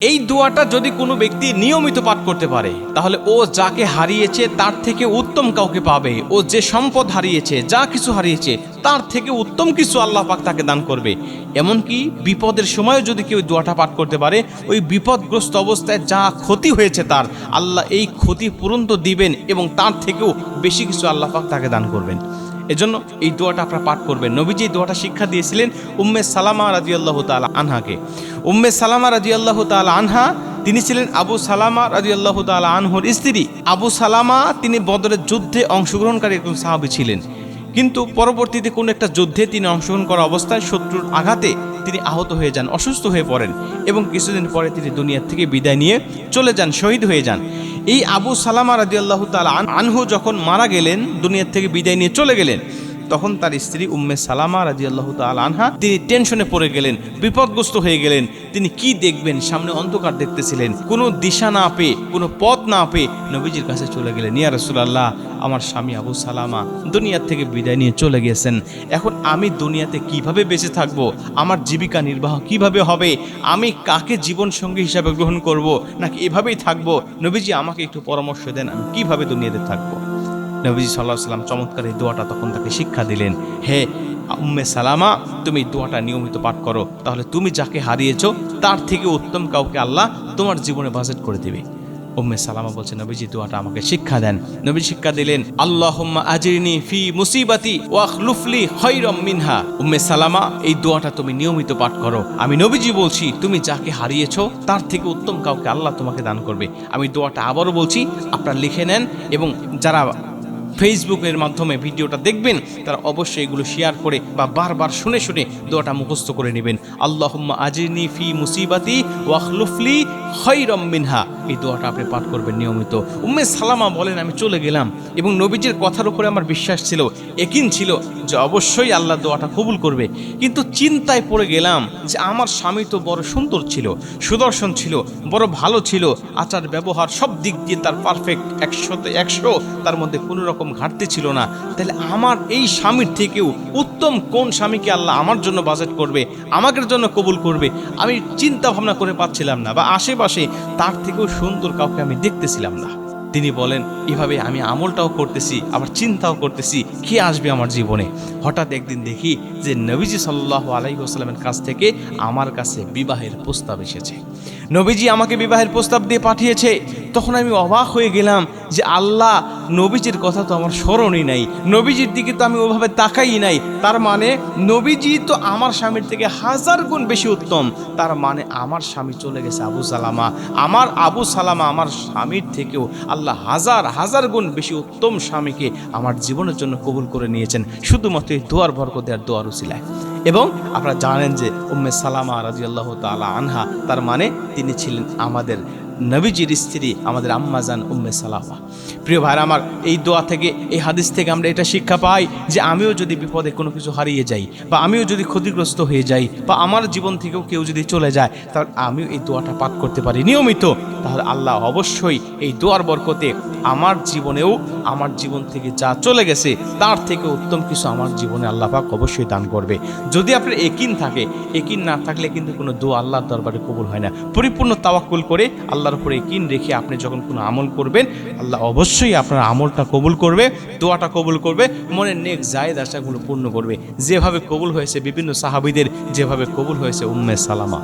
এই দোয়াটা যদি কোনো ব্যক্তি নিয়মিত পাঠ করতে পারে, তাহলে ও যাকে হারিয়েছে তার থেকে উত্তম কাউকে পাবে। ও যে সম্পদ হারিয়েছে, যা কিছু হারিয়েছে, তার থেকে উত্তম কিছু আল্লাহ পাক তাকে দান করবে। এমনকি বিপদের সময়ও যদি কেউ দোয়াটা পাঠ করতে পারে, ওই বিপদগ্রস্ত অবস্থায় যা ক্ষতি হয়েছে তার, আল্লাহ এই ক্ষতি পূরণ তো দিবেন এবং তার থেকেও বেশি কিছু আল্লাহ পাক তাকে দান করবেন। এজন্য এই দোয়াটা আপনারা পাঠ করবেন। নবীজি এই দোয়াটা শিক্ষা দিয়েছিলেন উম্মে সালামা রাজিয়াল্লাহ তালা আনহাকে। উম্মে সালামা রাজিয়াল্লাহ তালা আনহা, তিনি ছিলেন আবু সালামা রাজিয়াল্লাহ তালা আনহর স্ত্রী। আবু সালামা, তিনি বদরের যুদ্ধে অংশগ্রহণকারী একজন সাহাবী ছিলেন। কিন্তু পরবর্তীতে কোনো একটা যুদ্ধে তিনি অংশগ্রহণ করা অবস্থায় শত্রুর আঘাতে তিনি আহত হয়ে যান, অসুস্থ হয়ে পড়েন এবং কিছুদিন পরে তিনি দুনিয়ার থেকে বিদায় নিয়ে চলে যান, শহীদ হয়ে যান। এই আবু সালামা রাজিয়াল্লাহ তাল আনহু যখন মারা গেলেন, দুনিয়ার থেকে বিদায় নিয়ে চলে গেলেন তখন তার স্ত্রী উম্মে সালামা রাজি আল্লাহ আনহা তিনি টেনশনে পড়ে গেলেন, বিপদগ্রস্ত হয়ে গেলেন। তিনি কি দেখবেন? সামনে অন্ধকার দেখতেছিলেন। কোনো দিশা না পেয়ে, কোনো পথ না পেয়ে নবীজির কাছে চলে গেলেন। ইয়া রসুলাল্লাহ, আমার স্বামী আবু সালামা দুনিয়ার থেকে বিদায় নিয়ে চলে গেছেন। এখন আমি দুনিয়াতে কীভাবে বেঁচে থাকব? আমার জীবিকা নির্বাহ কীভাবে হবে? আমি কাকে জীবন সঙ্গী হিসাবে গ্রহণ করব? নাকি এভাবেই থাকব? নবীজি আমাকে একটু পরামর্শ দেন, আমি কীভাবে দুনিয়াতে থাকব? নবীজি সাল্লাহ সাল্লাম চমৎকার এই দোয়াটা তখন তাকে শিক্ষা দিলেন, হে উম্মে সালামা, তুমি দোয়াটা নিয়মিত পাঠ করো, তাহলে তুমি যাকে হারিয়েছো, তার থেকে উত্তম কাউকে আল্লাহ তোমার জীবনে বাজেট করে দেবে। উম্মে সালামা বলছে, নবীজি, দোয়াটা আমাকে শিক্ষা দেন। নবী শিক্ষা দিলেন, আল্লাহুম্মা আজিরনি ফি মুসিবাতি ওয়াখলুফলি খৈরম মিনহা। উম্মে সালামা, এই দোয়াটা তুমি নিয়মিত পাঠ করো। আমি নবীজি বলছি, তুমি যাকে হারিয়েছো, তার থেকে উত্তম কাউকে আল্লাহ তোমাকে দান করবে। আমি দোয়াটা আবারও বলছি, আপনারা লিখে নেন এবং যারা ফেসবুকের মাধ্যমে ভিডিওটা দেখবেন, তারা অবশ্যই এগুলো শেয়ার করে বা বারবার শুনে শুনে দোয়াটা মুখস্থ করে নেবেন। আল্লাহুম্মা আজিরনি ফি মুসিবাতি ওয়াখলুফলি খৈরম মিনহা। এই দোয়াটা আপনি পাঠ করবেন নিয়মিত। উম্মে সালামা বলেন, আমি চলে গেলাম। এবং নবীজির কথার উপরে আমার বিশ্বাস ছিল একিন ছিল যে অবশ্যই আল্লাহ দোয়াটা কবুল করবে। কিন্তু চিন্তায় পড়ে গেলাম যে আমার স্বামী তো বড় সুন্দর ছিল, সুদর্শন ছিল, বড় ভালো ছিল আচার ব্যবহার সব দিক দিয়ে তার পারফেক্ট একশোতে একশো, তার মধ্যে কোনো রকম ঘাটতি ছিল না। তাহলে আমার এই স্বামীর থেকেও উত্তম কোন স্বামীকে আল্লাহ আমার জন্য বাজেট করবে, আমাদের জন্য কবুল করবে, আমি চিন্তা ভাবনা করে পাচ্ছিলাম না বা আশেপাশে তার থেকেও সুন্দর কাউকে আমি দেখতেছিলাম না। তিনি বলেন, এভাবে আমি আমলটাও করতেছি, আবার চিন্তাও করতেছি, কে আসবে আমার জীবনে? হঠাৎ একদিন দেখি যে নবীজি সাল্লাহ আলাইসাল্লামের কাছ থেকে আমার কাছে বিবাহের প্রস্তাব এসেছে। নবীজি আমাকে বিবাহের প্রস্তাব দিয়ে পাঠিয়েছে। তখন আমি অবাক হয়ে গেলাম যে আল্লাহ নবীজির কথা তো আমার স্মরণই নাই। নবীজির দিকে তো আমি ওভাবে তাকাই নাই। তার মানে নবীজি তো আমার স্বামীর থেকে হাজার গুণ বেশি উত্তম। তার মানে আমার স্বামী চলে গেছে আবু সালামা। আমার আবু সালামা আমার স্বামীর থেকেও আল্লাহ হাজার হাজার গুণ বেশি উত্তম স্বামীকে আমার জীবনের জন্য কবুল করে নিয়েছেন। শুধুমাত্র এই দোয়ার দেওয়ার দোয়ার উচিলায় এবং আপনারা জানেন যে উম্মে সালামা রাজি আল্লাহ তালা আনহা, তার মানে তিনি ছিলেন আমাদের নবীজির স্ত্রী, আমাদের আম্মাজান উম্মে সালামা। প্রিয় ভাইরা আমার, এই দোয়া থেকে, এই হাদিস থেকে আমরা এটা শিক্ষা পাই যে আমিও যদি বিপদে কোনো কিছু হারিয়ে যাই বা আমিও যদি ক্ষতিগ্রস্ত হয়ে যাই বা আমার জীবন থেকেও কেউ যদি চলে যায় তাহলে আমিও এই দোয়াটা পাঠ করতে পারি। নিয়মিত, তাহলে আল্লাহ অবশ্যই এই দোয়ার বরকতে আমার জীবনেও, আমার জীবন থেকে যা চলে গেছে, তার থেকে উত্তম কিছু আমার জীবনে আল্লাহ পাক অবশ্যই দান করবে। যদি আপনার একিন থাকে, একিন না থাকলে কিন্তু কোনো দোয়া আল্লাহর দরবারে কবুল হয় না। পরিপূর্ণ তাওয়াক্কুল করে আল্লাহর উপরে একিন রেখে আপনি যখন কোনো আমল করবেন, আল্লাহ অবশ্যই আপনার আমলটা কবুল করবে, দোয়াটা কবুল করবে, মনের নেক জায়েদ আশাগুলো পূর্ণ করবে। যেভাবে কবুল হয়েছে বিভিন্ন সাহাবিদের, যেভাবে কবুল হয়েছে উম্মে সালামা।